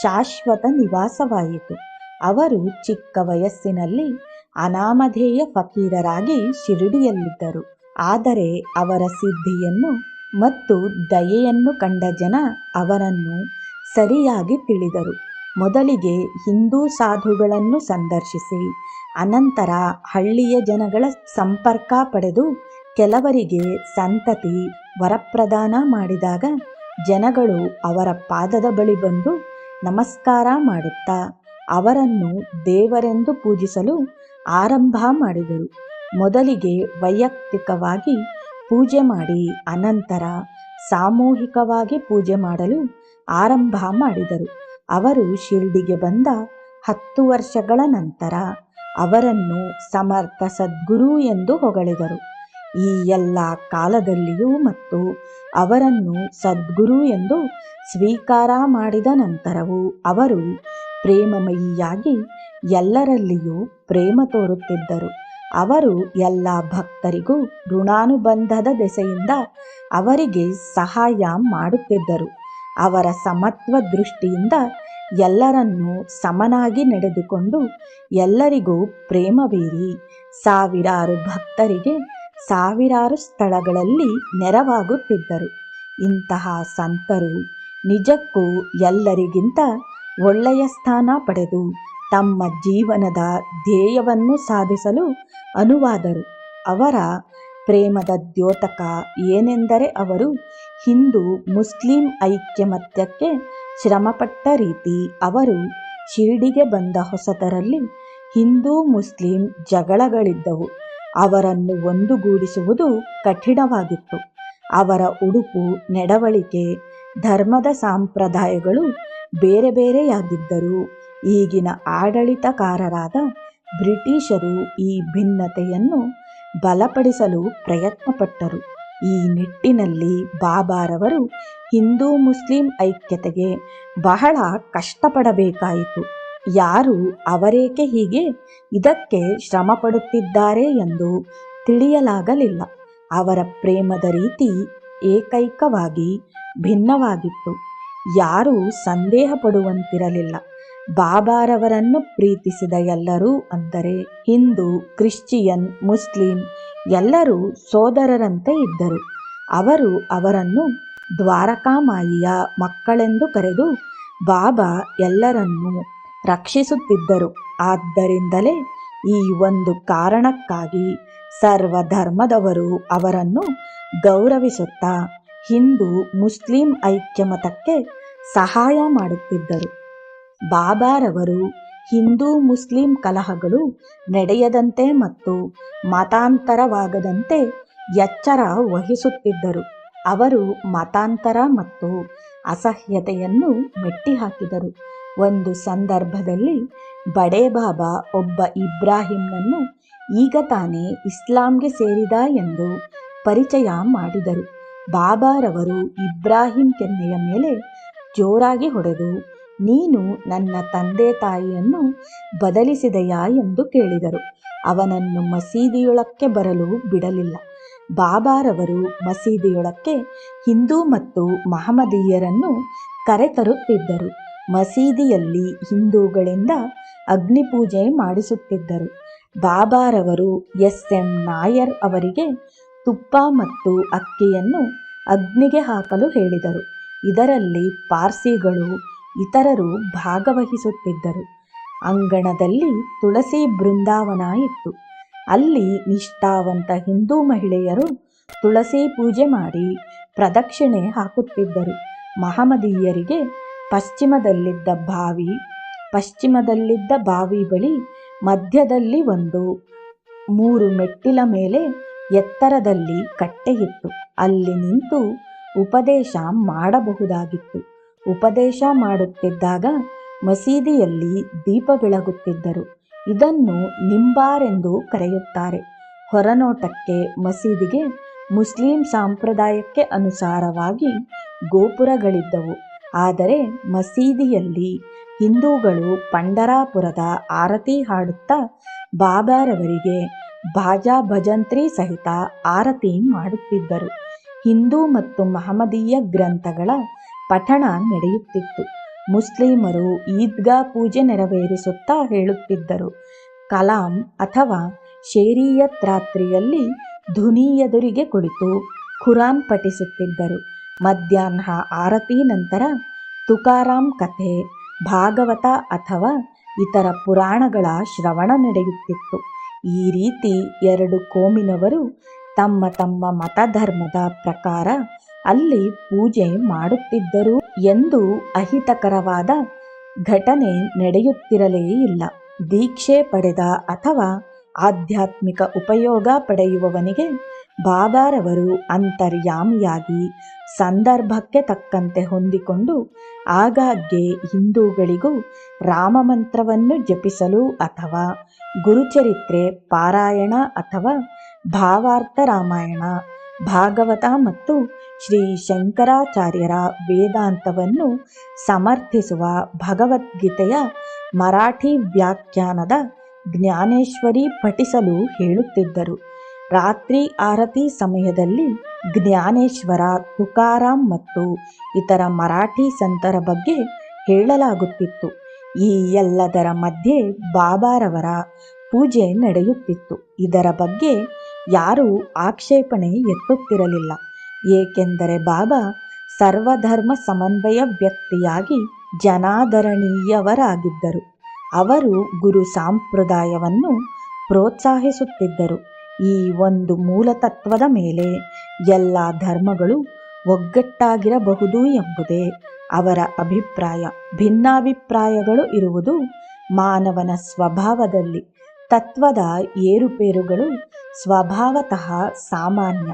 ಶಾಶ್ವತ ನಿವಾಸವಾಯಿತು. ಅವರು ಚಿಕ್ಕ ವಯಸ್ಸಿನಲ್ಲಿ ಅನಾಮಧೇಯ ಫಕೀರರಾಗಿ ಶಿರಡಿಯಲ್ಲಿದ್ದರು. ಆದರೆ ಅವರ ಸಿದ್ಧಿಯನ್ನು ಮತ್ತು ದಯೆಯನ್ನು ಕಂಡ ಜನ ಅವರನ್ನು ಸರಿಯಾಗಿ ತಿಳಿದರು. ಮೊದಲಿಗೆ ಹಿಂದೂ ಸಾಧುಗಳನ್ನು ಸಂದರ್ಶಿಸಿ, ಅನಂತರ ಹಳ್ಳಿಯ ಜನಗಳ ಸಂಪರ್ಕ ಪಡೆದು ಕೆಲವರಿಗೆ ಸಂತತಿ, ವರಪ್ರದಾನ ಮಾಡಿದಾಗ ಜನಗಳು ಅವರ ಪಾದದ ಬಳಿ ಬಂದು ನಮಸ್ಕಾರ ಮಾಡುತ್ತಾ ಅವರನ್ನು ದೇವರೆಂದು ಪೂಜಿಸಲು ಆರಂಭ ಮಾಡಿದರು. ಮೊದಲಿಗೆ ವೈಯಕ್ತಿಕವಾಗಿ ಪೂಜೆ ಮಾಡಿ, ಅನಂತರ ಸಾಮೂಹಿಕವಾಗಿ ಪೂಜೆ ಮಾಡಲು ಆರಂಭ ಮಾಡಿದರು. ಅವರು ಶಿರ್ಡಿಗೆ ಬಂದ ಹತ್ತು ವರ್ಷಗಳ ನಂತರ ಅವರನ್ನು ಸಮರ್ಥ ಸದ್ಗುರು ಎಂದು ಹೊಗಳಿದರು. ಈ ಎಲ್ಲ ಕಾಲದಲ್ಲಿಯೂ ಮತ್ತು ಅವರನ್ನು ಸದ್ಗುರು ಎಂದು ಸ್ವೀಕಾರ ಮಾಡಿದ ನಂತರವೂ ಅವರು ಪ್ರೇಮಮಯಿಯಾಗಿ ಎಲ್ಲರಲ್ಲಿಯೂ ಪ್ರೇಮ ತೋರುತ್ತಿದ್ದರು. ಅವರು ಎಲ್ಲ ಭಕ್ತರಿಗೂ ಋಣಾನುಬಂಧದ ದೆಸೆಯಿಂದ ಅವರಿಗೆ ಸಹಾಯ ಮಾಡುತ್ತಿದ್ದರು. ಅವರ ಸಮತ್ವ ದೃಷ್ಟಿಯಿಂದ ಎಲ್ಲರನ್ನೂ ಸಮನಾಗಿ ನಡೆದುಕೊಂಡು ಎಲ್ಲರಿಗೂ ಪ್ರೇಮವೀರಿ. ಸಾವಿರಾರು ಭಕ್ತರಿಗೆ ಸಾವಿರಾರು ಸ್ಥಳಗಳಲ್ಲಿ ನೆರವಾಗುತ್ತಿದ್ದರು. ಇಂತಹ ಸಂತರು ನಿಜಕ್ಕೂ ಎಲ್ಲರಿಗಿಂತ ಒಳ್ಳೆಯ ಸ್ಥಾನ ಪಡೆದು ತಮ್ಮ ಜೀವನದ ಧ್ಯೇಯವನ್ನು ಸಾಧಿಸಲು ಅನುವಾದರು. ಅವರ ಪ್ರೇಮದ ದ್ಯೋತಕ ಏನೆಂದರೆ ಅವರು ಹಿಂದೂ ಮುಸ್ಲಿಂ ಐಕ್ಯಮತ್ಯಕ್ಕೆ ಶ್ರಮಪಟ್ಟ ರೀತಿ ಅವರು ಶಿರ್ಡಿಗೆ ಬಂದ ಹೊಸತರಲ್ಲಿ ಹಿಂದೂ ಮುಸ್ಲಿಂ ಜಗಳಗಳಿದ್ದವು. ಅವರನ್ನು ಒಂದುಗೂಡಿಸುವುದು ಕಠಿಣವಾಗಿತ್ತು. ಅವರ ಉಡುಪು, ನಡವಳಿಕೆ, ಧರ್ಮದ ಸಂಪ್ರದಾಯಗಳು ಬೇರೆ ಬೇರೆಯಾಗಿದ್ದರು ಈಗಿನ ಆಡಳಿತಕಾರರಾದ ಬ್ರಿಟಿಷರು ಈ ಭಿನ್ನತೆಯನ್ನು ಬಲಪಡಿಸಲು ಪ್ರಯತ್ನಪಟ್ಟರು. ಈ ನಿಟ್ಟಿನಲ್ಲಿ ಬಾಬಾರವರು ಹಿಂದೂ ಮುಸ್ಲಿಂ ಐಕ್ಯತೆಗೆ ಬಹಳ ಕಷ್ಟಪಡಬೇಕಾಯಿತು. ಯಾರು ಅವರೇಕೆ ಹೀಗೆ ಇದಕ್ಕೆ ಶ್ರಮ ಪಡುತ್ತಿದ್ದಾರೆ ಎಂದು ತಿಳಿಯಲಾಗಲಿಲ್ಲ. ಅವರ ಪ್ರೇಮದ ರೀತಿ ಏಕೈಕವಾಗಿ ಭಿನ್ನವಾಗಿತ್ತು. ಯಾರೂ ಸಂದೇಹ ಪಡುವಂತಿರಲಿಲ್ಲ ಬಾಬಾರವರನ್ನು ಪ್ರೀತಿಸಿದ ಎಲ್ಲರೂ ಅಂದರೆ ಹಿಂದೂ, ಕ್ರಿಶ್ಚಿಯನ್, ಮುಸ್ಲಿಂ ಎಲ್ಲರೂ ಸೋದರರಂತೆ ಇದ್ದರು. ಅವರು ಅವರನ್ನು ದ್ವಾರಕಾಮಾಯಿಯ ಮಕ್ಕಳೆಂದು ಕರೆದು ಬಾಬಾ ಎಲ್ಲರನ್ನೂ ರಕ್ಷಿಸುತ್ತಿದ್ದರು. ಆದ್ದರಿಂದಲೇ ಈ ಒಂದು ಕಾರಣಕ್ಕಾಗಿ ಸರ್ವಧರ್ಮದವರು ಅವರನ್ನು ಗೌರವಿಸುತ್ತಾ ಹಿಂದೂ, ಮುಸ್ಲಿಂ ಐಕ್ಯಮತಕ್ಕೆ ಸಹಾಯ ಮಾಡುತ್ತಿದ್ದರು. ಬಾಬಾರವರು ಹಿಂದೂ ಮುಸ್ಲಿಂ ಕಲಹಗಳು ನಡೆಯದಂತೆ ಮತ್ತು ಮತಾಂತರವಾಗದಂತೆ ಎಚ್ಚರ ವಹಿಸುತ್ತಿದ್ದರು. ಅವರು ಮತಾಂತರ ಮತ್ತು ಅಸಹ್ಯತೆಯನ್ನು ಮೆಟ್ಟಿಹಾಕಿದರು. ಒಂದು ಸಂದರ್ಭದಲ್ಲಿ ಬಡೇ ಬಾಬಾ ಒಬ್ಬ ಇಬ್ರಾಹಿಂನನ್ನು ಈಗ ತಾನೇ ಇಸ್ಲಾಂಗೆ ಸೇರಿದ ಎಂದು ಪರಿಚಯ ಮಾಡಿದರು. ಬಾಬಾರವರು ಇಬ್ರಾಹಿಂ ಕೆನ್ನೆಯ ಮೇಲೆ ಜೋರಾಗಿ ಹೊಡೆದು, ನೀನು ನನ್ನ ತಂದೆ ತಾಯಿಯನ್ನು ಬದಲಿಸಿದೆಯಾ ಎಂದು ಕೇಳಿದರು. ಅವನನ್ನು ಮಸೀದಿಯೊಳಕ್ಕೆ ಬರಲು ಬಿಡಲಿಲ್ಲ. ಬಾಬಾರವರು ಮಸೀದಿಯೊಳಕ್ಕೆ ಹಿಂದೂ ಮತ್ತು ಮಹಮದೀಯರನ್ನು ಕರೆತರುತ್ತಿದ್ದರು. ಮಸೀದಿಯಲ್ಲಿ ಹಿಂದೂಗಳಿಂದ ಅಗ್ನಿಪೂಜೆ ಮಾಡಿಸುತ್ತಿದ್ದರು. ಬಾಬಾರವರು ಎಸ್ ಎಂ ನಾಯರ್ ಅವರಿಗೆ ತುಪ್ಪ ಮತ್ತು ಅಕ್ಕಿಯನ್ನು ಅಗ್ನಿಗೆ ಹಾಕಲು ಹೇಳಿದರು. ಇದರಲ್ಲಿ ಪಾರ್ಸಿಗಳು ಇತರರು ಭಾಗವಹಿಸುತ್ತಿದ್ದರು. ಅಂಗಣದಲ್ಲಿ ತುಳಸಿ ಬೃಂದಾವನ ಇತ್ತು. ಅಲ್ಲಿ ನಿಷ್ಠಾವಂತ ಹಿಂದೂ ಮಹಿಳೆಯರು ತುಳಸಿ ಪೂಜೆ ಮಾಡಿ ಪ್ರದಕ್ಷಿಣೆ ಹಾಕುತ್ತಿದ್ದರು. ಮಹಮದೀಯರಿಗೆ ಪಶ್ಚಿಮದಲ್ಲಿದ್ದ ಬಾವಿ ಪಶ್ಚಿಮದಲ್ಲಿದ್ದ ಬಾವಿ ಬಳಿ ಮಧ್ಯದಲ್ಲಿ ಒಂದು ಮೂರು ಮೆಟ್ಟಿಲ ಮೇಲೆ ಎತ್ತರದಲ್ಲಿ ಕಟ್ಟೆಯಿತ್ತು. ಅಲ್ಲಿ ನಿಂತು ಉಪದೇಶ ಮಾಡಬಹುದಾಗಿತ್ತು. ಉಪದೇಶ ಮಾಡುತ್ತಿದ್ದಾಗ ಮಸೀದಿಯಲ್ಲಿ ದೀಪ ಬೆಳಗುತ್ತಿದ್ದರು. ಇದನ್ನು ನಿಂಬಾರೆಂದು ಕರೆಯುತ್ತಾರೆ. ಹೊರನೋಟಕ್ಕೆ ಮಸೀದಿಗೆ ಮುಸ್ಲಿಂ ಸಂಪ್ರದಾಯಕ್ಕೆ ಅನುಸಾರವಾಗಿ ಗೋಪುರಗಳಿದ್ದವು. ಆದರೆ ಮಸೀದಿಯಲ್ಲಿ ಹಿಂದೂಗಳು ಪಂಡರಾಪುರದ ಆರತಿ ಹಾಡುತ್ತಾ ಬಾಬಾರವರಿಗೆ ಬಾಜಾ ಭಜಂತ್ರಿ ಸಹಿತ ಆರತಿ ಮಾಡುತ್ತಿದ್ದರು. ಹಿಂದೂ ಮತ್ತು ಮಹಮದೀಯ ಗ್ರಂಥಗಳ ಪಠಣ ನಡೆಯುತ್ತಿತ್ತು. ಮುಸ್ಲಿಮರು ಈದ್ಗಾ ಪೂಜೆ ನೆರವೇರಿಸುತ್ತಾ ಹೇಳುತ್ತಿದ್ದರು. ಕಲಾಂ ಅಥವಾ ಶೇರಿಯತ್ ರಾತ್ರಿಯಲ್ಲಿ ಧುನಿ ಎದುರಿಗೆ ಕುಳಿತು ಖುರಾನ್ ಪಠಿಸುತ್ತಿದ್ದರು. ಮಧ್ಯಾಹ್ನ ಆರತಿ ನಂತರ ತುಕಾರಾಂ ಕಥೆ, ಭಾಗವತ ಅಥವಾ ಇತರ ಪುರಾಣಗಳ ಶ್ರವಣ ನಡೆಯುತ್ತಿತ್ತು. ಈ ರೀತಿ ಎರಡು ಕೋಮಿನವರು ತಮ್ಮ ತಮ್ಮ ಮತಧರ್ಮದ ಪ್ರಕಾರ ಅಲ್ಲಿ ಪೂಜೆ ಮಾಡುತ್ತಿದ್ದರು ಎಂದು ಅಹಿತಕರವಾದ ಘಟನೆ ನಡೆಯುತ್ತಿರಲೇ ಇಲ್ಲ. ದೀಕ್ಷೆ ಪಡೆದ ಅಥವಾ ಆಧ್ಯಾತ್ಮಿಕ ಉಪಯೋಗ ಪಡೆಯುವವನಿಗೆ ಬಾಬಾರವರು ಅಂತರ್ಯಾಮಿಯಾಗಿ ಸಂದರ್ಭಕ್ಕೆ ತಕ್ಕಂತೆ ಹೊಂದಿಕೊಂಡು ಆಗಾಗ್ಗೆ ಹಿಂದೂಗಳಿಗೂ ರಾಮಮಂತ್ರವನ್ನು ಜಪಿಸಲು ಅಥವಾ ಗುರುಚರಿತ್ರೆ ಪಾರಾಯಣ ಅಥವಾ ಭಾವಾರ್ಥ ರಾಮಾಯಣ, ಭಾಗವತ ಮತ್ತು ಶ್ರೀ ಶಂಕರಾಚಾರ್ಯರ ವೇದಾಂತವನ್ನು ಸಮರ್ಥಿಸುವ ಭಗವದ್ಗೀತೆಯ ಮರಾಠಿ ವ್ಯಾಖ್ಯಾನದ ಜ್ಞಾನೇಶ್ವರಿ ಪಠಿಸಲು ಹೇಳುತ್ತಿದ್ದರು. ರಾತ್ರಿ ಆರತಿ ಸಮಯದಲ್ಲಿ ಜ್ಞಾನೇಶ್ವರ ತುಕಾರಾಮ್ ಮತ್ತು ಇತರ ಮರಾಠಿ ಸಂತರ ಬಗ್ಗೆ ಹೇಳಲಾಗುತ್ತಿತ್ತು. ಈ ಎಲ್ಲದರ ಮಧ್ಯೆ ಬಾಬಾರವರ ಪೂಜೆ ನಡೆಯುತ್ತಿತ್ತು. ಇದರ ಬಗ್ಗೆ ಯಾರೂ ಆಕ್ಷೇಪಣೆ ಎತ್ತುತ್ತಿರಲಿಲ್ಲ. ಏಕೆಂದರೆ ಬಾಬಾ ಸರ್ವಧರ್ಮ ಸಮನ್ವಯ ವ್ಯಕ್ತಿಯಾಗಿ ಜನಾದರಣೀಯವರಾಗಿದ್ದರು. ಅವರು ಗುರು ಸಾಂಪ್ರದಾಯವನ್ನು ಪ್ರೋತ್ಸಾಹಿಸುತ್ತಿದ್ದರು. ಈ ಒಂದು ಮೂಲತತ್ವದ ಮೇಲೆ ಎಲ್ಲ ಧರ್ಮಗಳು ಒಗ್ಗಟ್ಟಾಗಿರಬಹುದು ಎಂಬುದೇ ಅವರ ಅಭಿಪ್ರಾಯ. ಭಿನ್ನಾಭಿಪ್ರಾಯಗಳು ಇರುವುದು ಮಾನವನ ಸ್ವಭಾವದಲ್ಲಿ ತತ್ವದ ಏರುಪೇರುಗಳು ಸ್ವಭಾವತಃ ಸಾಮಾನ್ಯ.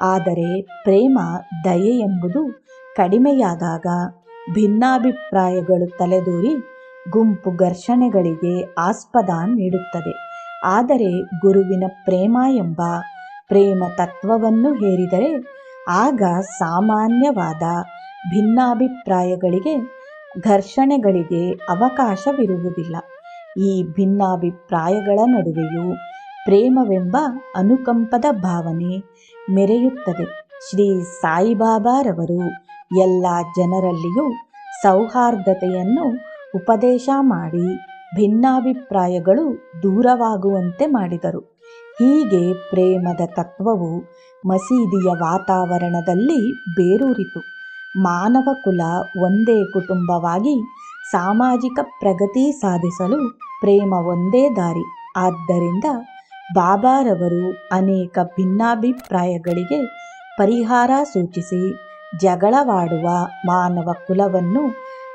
ಆದರೆ ಪ್ರೇಮ, ದಯೆ ಎಂಬುದು ಕಡಿಮೆಯಾದಾಗ ಭಿನ್ನಾಭಿಪ್ರಾಯಗಳು ತಲೆದೋರಿ ಗುಂಪು ಘರ್ಷಣೆಗಳಿಗೆ ಆಸ್ಪದ ನೀಡುತ್ತದೆ. ಆದರೆ ಗುರುವಿನ ಪ್ರೇಮ ಎಂಬ ಪ್ರೇಮ ತತ್ವವನ್ನು ಹೇರಿದರೆ ಆಗ ಸಾಮಾನ್ಯವಾದ ಭಿನ್ನಾಭಿಪ್ರಾಯಗಳಿಗೆ ಘರ್ಷಣೆಗಳಿಗೆ ಅವಕಾಶವಿರುವುದಿಲ್ಲ. ಈ ಭಿನ್ನಾಭಿಪ್ರಾಯಗಳ ನಡುವೆಯೂ ಪ್ರೇಮವೆಂಬ ಅನುಕಂಪದ ಭಾವನೆ ಮೆರೆಯುತ್ತದೆ. ಶ್ರೀ ಸಾಯಿಬಾಬಾರವರು ಎಲ್ಲ ಜನರಲ್ಲಿಯೂ ಸೌಹಾರ್ದತೆಯನ್ನು ಉಪದೇಶ ಮಾಡಿ ಭಿನ್ನಾಭಿಪ್ರಾಯಗಳು ದೂರವಾಗುವಂತೆ ಮಾಡಿದರು. ಹೀಗೆ ಪ್ರೇಮದ ತತ್ವವು ಮಸೀದಿಯ ವಾತಾವರಣದಲ್ಲಿ ಬೇರೂರಿತು. ಮಾನವ ಕುಲ ಒಂದೇ ಕುಟುಂಬವಾಗಿ ಸಾಮಾಜಿಕ ಪ್ರಗತಿ ಸಾಧಿಸಲು ಪ್ರೇಮ ಒಂದೇ ದಾರಿ. ಆದ್ದರಿಂದ ಬಾಬಾರವರು ಅನೇಕ ಭಿನ್ನಾಭಿಪ್ರಾಯಗಳಿಗೆ ಪರಿಹಾರ ಸೂಚಿಸಿ ಜಗಳವಾಡುವ ಮಾನವ ಕುಲವನ್ನು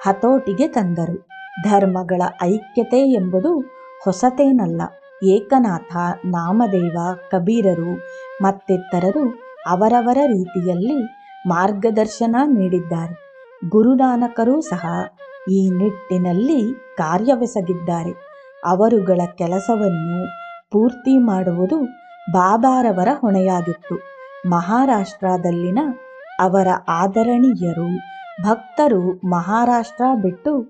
ಹತೋಟಿಗೆ ತಂದರು. ಧರ್ಮಗಳ ಐಕ್ಯತೆ ಎಂಬುದು ಹೊಸತೇನಲ್ಲ. ಏಕನಾಥ, ನಾಮದೇವ, ಕಬೀರರು ಮತ್ತಿತರರು ಅವರವರ ರೀತಿಯಲ್ಲಿ ಮಾರ್ಗದರ್ಶನ ನೀಡಿದ್ದಾರೆ. ಗುರುನಾನಕರೂ ಸಹ ಈ ನಿಟ್ಟಿನಲ್ಲಿ ಕಾರ್ಯವೆಸಗಿದ್ದಾರೆ. ಅವರುಗಳ ಕೆಲಸವನ್ನು ಪೂರ್ತಿ ಮಾಡುವುದು ಬಾಬಾರವರ ಹೊಣೆಯಾಗಿತ್ತು. ಮಹಾರಾಷ್ಟ್ರದಲ್ಲಿನ ಅವರ ಆದರಣೀಯರು, ಭಕ್ತರು ಮಹಾರಾಷ್ಟ್ರ ಬಿಟ್ಟು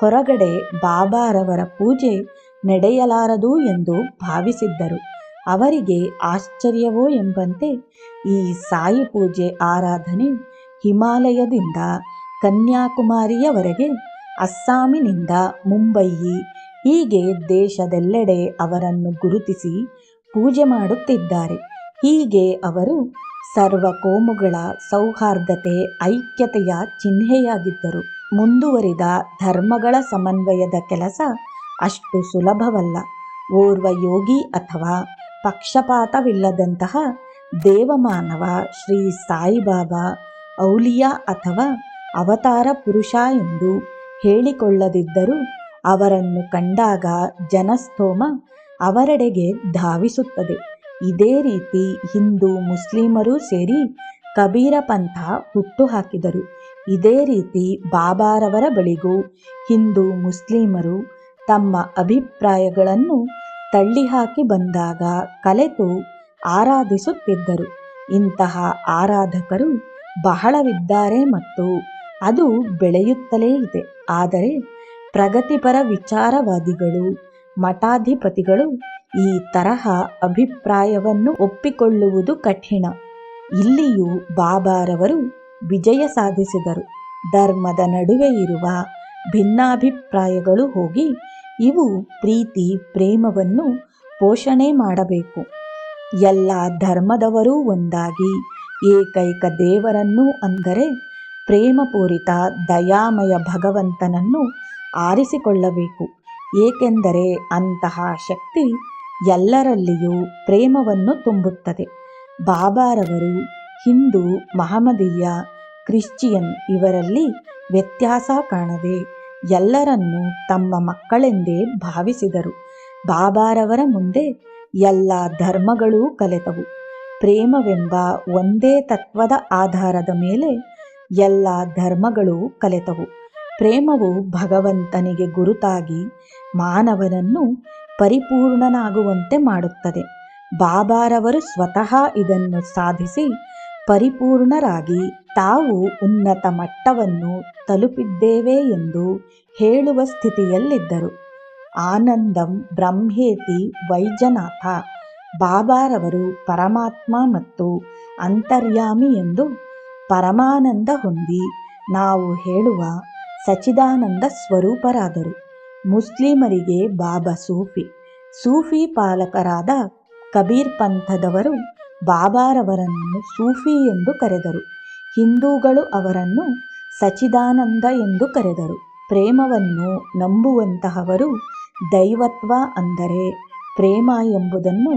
ಹೊರಗಡೆ ಬಾಬಾರವರ ಪೂಜೆ ನಡೆಯಲಾರದು ಎಂದು ಭಾವಿಸಿದ್ದರು. ಅವರಿಗೆ ಆಶ್ಚರ್ಯವೋ ಎಂಬಂತೆ ಈ ಸಾಯಿ ಪೂಜೆ ಆರಾಧನೆ ಹಿಮಾಲಯದಿಂದ ಕನ್ಯಾಕುಮಾರಿಯವರೆಗೆ ಅಸ್ಸಾಮಿನಿಂದ ಮುಂಬಯಿ ಹೀಗೆ ದೇಶದೆಲ್ಲೆಡೆ ಅವರನ್ನು ಗುರುತಿಸಿ ಪೂಜೆ ಮಾಡುತ್ತಿದ್ದಾರೆ. ಹೀಗೆ ಅವರು ಸರ್ವಕೋಮುಗಳ ಸೌಹಾರ್ದತೆ, ಐಕ್ಯತೆಯ ಚಿಹ್ನೆಯಾಗಿದ್ದರು. ಮುಂದುವರಿದ ಧರ್ಮಗಳ ಸಮನ್ವಯದ ಕೆಲಸ ಅಷ್ಟು ಸುಲಭವಲ್ಲ. ಓರ್ವ ಯೋಗಿ ಅಥವಾ ಪಕ್ಷಪಾತವಿಲ್ಲದಂತಹ ದೇವಮಾನವ ಶ್ರೀ ಸಾಯಿಬಾಬಾ ಔಲಿಯಾ ಅಥವಾ ಅವತಾರ ಪುರುಷ ಎಂದು ಹೇಳಿಕೊಳ್ಳದಿದ್ದರೂ ಅವರನ್ನು ಕಂಡಾಗ ಜನಸ್ತೋಮ ಅವರೆಡೆಗೆ ಧಾವಿಸುತ್ತದೆ. ಇದೇ ರೀತಿ ಹಿಂದೂ ಮುಸ್ಲಿಮರೂ ಸೇರಿ ಕಬೀರ ಪಂಥ ಹುಟ್ಟುಹಾಕಿದರು. ಇದೇ ರೀತಿ ಬಾಬಾರವರ ಬಳಿಗೂ ಹಿಂದೂ ಮುಸ್ಲಿಮರು ತಮ್ಮ ಅಭಿಪ್ರಾಯಗಳನ್ನು ತಳ್ಳಿಹಾಕಿ ಬಂದಾಗ ಕಲೆತು ಆರಾಧಿಸುತ್ತಿದ್ದರು. ಇಂತಹ ಆರಾಧಕರು ಬಹಳವಿದ್ದಾರೆ ಮತ್ತು ಅದು ಬೆಳೆಯುತ್ತಲೇ ಇದೆ. ಆದರೆ ಪ್ರಗತಿಪರ ವಿಚಾರವಾದಿಗಳು, ಮಠಾಧಿಪತಿಗಳು ಈ ತರಹ ಅಭಿಪ್ರಾಯವನ್ನು ಒಪ್ಪಿಕೊಳ್ಳುವುದು ಕಠಿಣ. ಇಲ್ಲಿಯೂ ಬಾಬಾರವರು ವಿಜಯ ಸಾಧಿಸಿದರು. ಧರ್ಮದ ನಡುವೆ ಇರುವ ಭಿನ್ನಾಭಿಪ್ರಾಯಗಳು ಹೋಗಿ ಇವು ಪ್ರೀತಿ, ಪ್ರೇಮವನ್ನು ಪೋಷಣೆ ಮಾಡಬೇಕು. ಎಲ್ಲ ಧರ್ಮದವರೂ ಒಂದಾಗಿ ಏಕೈಕ ದೇವರನ್ನು ಅಂದರೆ ಪ್ರೇಮಪೂರಿತ ದಯಾಮಯ ಭಗವಂತನನ್ನು ಆರಿಸಿಕೊಳ್ಳಬೇಕು. ಏಕೆಂದರೆ ಅಂತಹ ಶಕ್ತಿ ಎಲ್ಲರಲ್ಲಿಯೂ ಪ್ರೇಮವನ್ನು ತುಂಬುತ್ತದೆ. ಬಾಬಾರವರು ಹಿಂದೂ, ಮಹಮದೀಯ, ಕ್ರಿಶ್ಚಿಯನ್ ಇವರಲ್ಲಿ ವ್ಯತ್ಯಾಸ ಕಾಣದೆ ಎಲ್ಲರನ್ನೂ ತಮ್ಮ ಮಕ್ಕಳೆಂದೇ ಭಾವಿಸಿದರು. ಬಾಬಾರವರ ಮುಂದೆ ಎಲ್ಲ ಧರ್ಮಗಳೂ ಕಲೆತವು. ಪ್ರೇಮವೆಂಬ ಒಂದೇ ತತ್ವದ ಆಧಾರದ ಮೇಲೆ ಎಲ್ಲ ಧರ್ಮಗಳೂ ಕಲೆತವು. ಪ್ರೇಮವು ಭಗವಂತನಿಗೆ ಗುರುತಾಗಿ ಮಾನವನನ್ನು ಪರಿಪೂರ್ಣನಾಗುವಂತೆ ಮಾಡುತ್ತದೆ. ಬಾಬಾರವರು ಸ್ವತಃ ಇದನ್ನು ಸಾಧಿಸಿ ಪರಿಪೂರ್ಣರಾಗಿ ತಾವು ಉನ್ನತ ಮಟ್ಟವನ್ನು ತಲುಪಿದ್ದೇವೆ ಎಂದು ಹೇಳುವ ಸ್ಥಿತಿಯಲ್ಲಿದ್ದರು. ಆನಂದಂ ಬ್ರಹ್ಮೇತಿ ವೈಜನಾಥ. ಬಾಬಾರವರು ಪರಮಾತ್ಮ ಮತ್ತು ಅಂತರ್ಯಾಮಿ ಎಂದು ಪರಮಾನಂದ ಹೊಂದಿ ನಾವು ಹೇಳುವ ಸಚಿದಾನಂದ ಸ್ವರೂಪರಾದರು. ಮುಸ್ಲಿಮರಿಗೆ ಬಾಬಾ ಸೂಫಿ ಸೂಫಿ ಪಾಲಕರಾದ ಕಬೀರ್ ಪಂಥದವರು ಬಾಬಾರವರನ್ನು ಸೂಫಿ ಎಂದು ಕರೆದರು. ಹಿಂದೂಗಳು ಅವರನ್ನು ಸಚಿದಾನಂದ ಎಂದು ಕರೆದರು. ಪ್ರೇಮವನ್ನು ನಂಬುವಂತಹವರು ದೈವತ್ವ ಅಂದರೆ ಪ್ರೇಮ ಎಂಬುದನ್ನು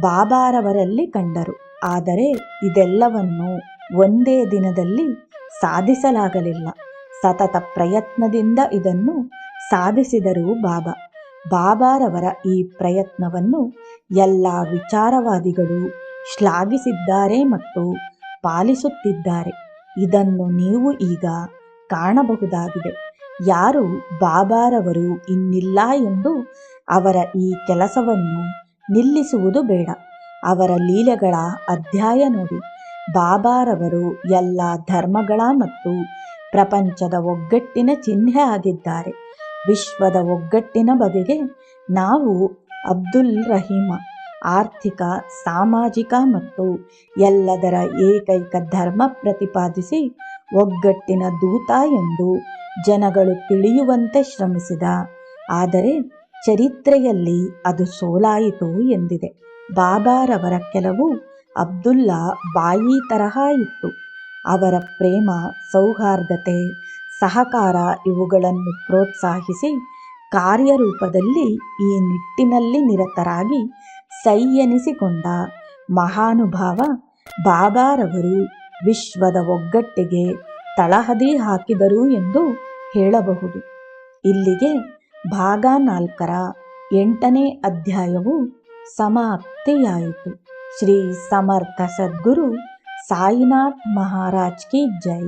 ಬಾಬಾರವರಲ್ಲಿ ಕಂಡರು. ಆದರೆ ಇದೆಲ್ಲವನ್ನು ಒಂದೇ ದಿನದಲ್ಲಿ ಸಾಧಿಸಲಾಗಲಿಲ್ಲ. ಸತತ ಪ್ರಯತ್ನದಿಂದ ಇದನ್ನು ಸಾಧಿಸಿದರು ಬಾಬಾ. ಬಾಬಾರವರ ಈ ಪ್ರಯತ್ನವನ್ನು ಎಲ್ಲ ವಿಚಾರವಾದಿಗಳು ಶ್ಲಾಘಿಸಿದ್ದಾರೆ ಮತ್ತು ಪಾಲಿಸುತ್ತಿದ್ದಾರೆ. ಇದನ್ನು ನೀವು ಈಗ ಕಾಣಬಹುದಾಗಿದೆ. ಯಾರು ಬಾಬಾರವರು ಇನ್ನಿಲ್ಲ ಎಂದು ಅವರ ಈ ಕೆಲಸವನ್ನು ನಿಲ್ಲಿಸುವುದು ಬೇಡ. ಅವರ ಲೀಲೆಗಳ ಅಧ್ಯಾಯ ನೋಡಿ. ಬಾಬಾರವರು ಎಲ್ಲ ಧರ್ಮಗಳ ಮತ್ತು ಪ್ರಪಂಚದ ಒಗ್ಗಟ್ಟಿನ ಚಿಹ್ನೆ ಆಗಿದ್ದಾರೆ. ವಿಶ್ವದ ಒಗ್ಗಟ್ಟಿನ ಬಗೆಗೆ ನಾವು ಅಬ್ದುಲ್ ರಹೀಮ, ಆರ್ಥಿಕ, ಸಾಮಾಜಿಕ ಮತ್ತು ಎಲ್ಲದರ ಏಕೈಕ ಧರ್ಮ ಪ್ರತಿಪಾದಿಸಿ ಒಗ್ಗಟ್ಟಿನ ದೂತ ಎಂದು ಜನಗಳು ತಿಳಿಯುವಂತೆ ಶ್ರಮಿಸಿದ. ಆದರೆ ಚರಿತ್ರೆಯಲ್ಲಿ ಅದು ಸೋಲಾಯಿತು ಎಂದಿದೆ. ಬಾಬಾರವರ ಕೆಲವು ಅಬ್ದುಲ್ಲಾ ಬಾಯಿ ತರಹ ಇತ್ತು. ಅವರ ಪ್ರೇಮ, ಸೌಹಾರ್ದತೆ, ಸಹಕಾರ ಇವುಗಳನ್ನು ಪ್ರೋತ್ಸಾಹಿಸಿ ಕಾರ್ಯರೂಪದಲ್ಲಿ ಈ ನಿಟ್ಟಿನಲ್ಲಿ ನಿರತರಾಗಿ ಸೈ ಎನಿಸಿಕೊಂಡ ಮಹಾನುಭಾವ ಬಾಬಾರವರು ವಿಶ್ವದ ಒಗ್ಗಟ್ಟಿಗೆ ತಳಹದಿ ಹಾಕಿದರು ಎಂದು ಹೇಳಬಹುದು. ಇಲ್ಲಿಗೆ ಭಾಗ ನಾಲ್ಕರ ಎಂಟನೇ ಅಧ್ಯಾಯವು ಸಮಾಪ್ತಿಯಾಯಿತು. ಶ್ರೀ ಸಮರ್ಥ ಸದ್ಗುರು ಸಾಯಿನಾಥ್ ಮಹಾರಾಜ್ ಕಿ ಜೈ